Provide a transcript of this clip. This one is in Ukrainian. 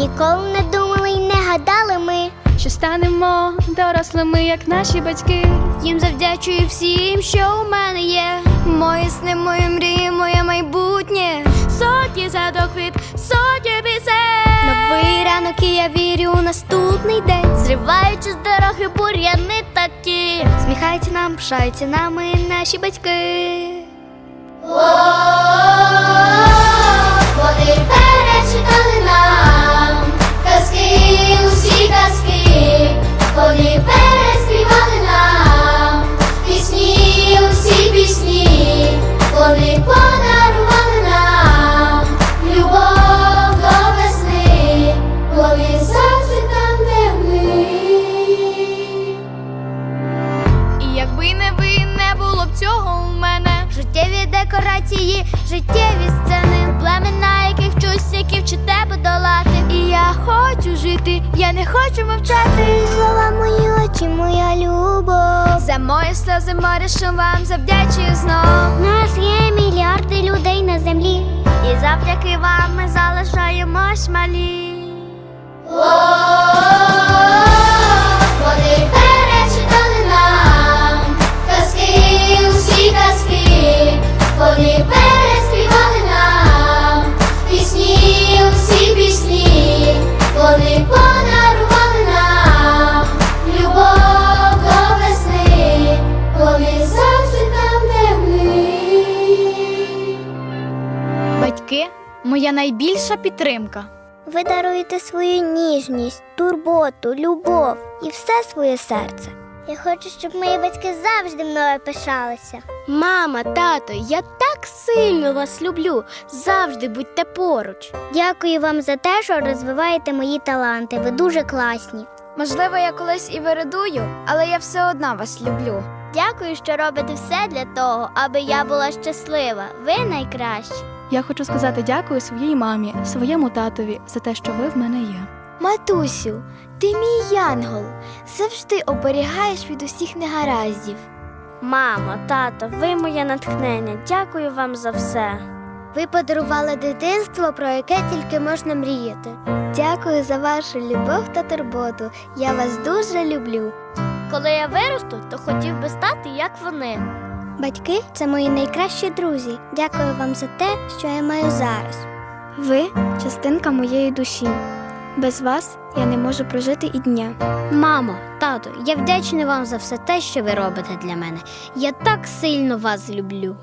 Ніколи не думали й не гадали ми, що станемо дорослими, як наші батьки. Їм завдячую всім, що у мене є. Мої сни, мої мрії, моє майбутнє. Сотні задоквіт, сотні пісень Новий ранок і я вірю у наступний день. Зриваючи з дороги бур'яни такі. Сміхайте нам, пшайте нами наші батьки. Декорації, життєві сцени, племена, яких чусь, які вчите подолати. І я хочу жити, я не хочу мовчати. Слова мої очі, моя любов. За мої сльози море, що вам завдячую знов. У нас є мільярди людей на землі, І завдяки вам ми залишаємось малі. Батьки моя найбільша підтримка. Ви даруєте свою ніжність, турботу, любов і все своє серце. Я хочу, щоб мої батьки завжди мною пишалися. Мама, тато, я так сильно вас люблю. Завжди будьте поруч. Дякую вам за те, що розвиваєте мої таланти. Ви дуже класні. Можливо, я колись і вередую, але я все одно вас люблю. Дякую, що робите все для того, аби я була щаслива. Ви найкращі. Я хочу сказати дякую своїй мамі, своєму татові за те, що ви в мене є. Матусю, ти мій янгол, завжди оберігаєш від усіх негараздів. Мамо, тато, ви моє натхнення. Дякую вам за все. Ви подарували дитинство, про яке тільки можна мріяти. Дякую за вашу любов та турботу. Я вас дуже люблю. Коли я виросту, то хотів би стати як вони. Батьки це мої найкращі друзі. Дякую вам за те, що я маю зараз. Ви частинка моєї душі. Без вас я не можу прожити і дня. Мамо, тато, я вдячний вам за все те, що ви робите для мене. Я так сильно вас люблю.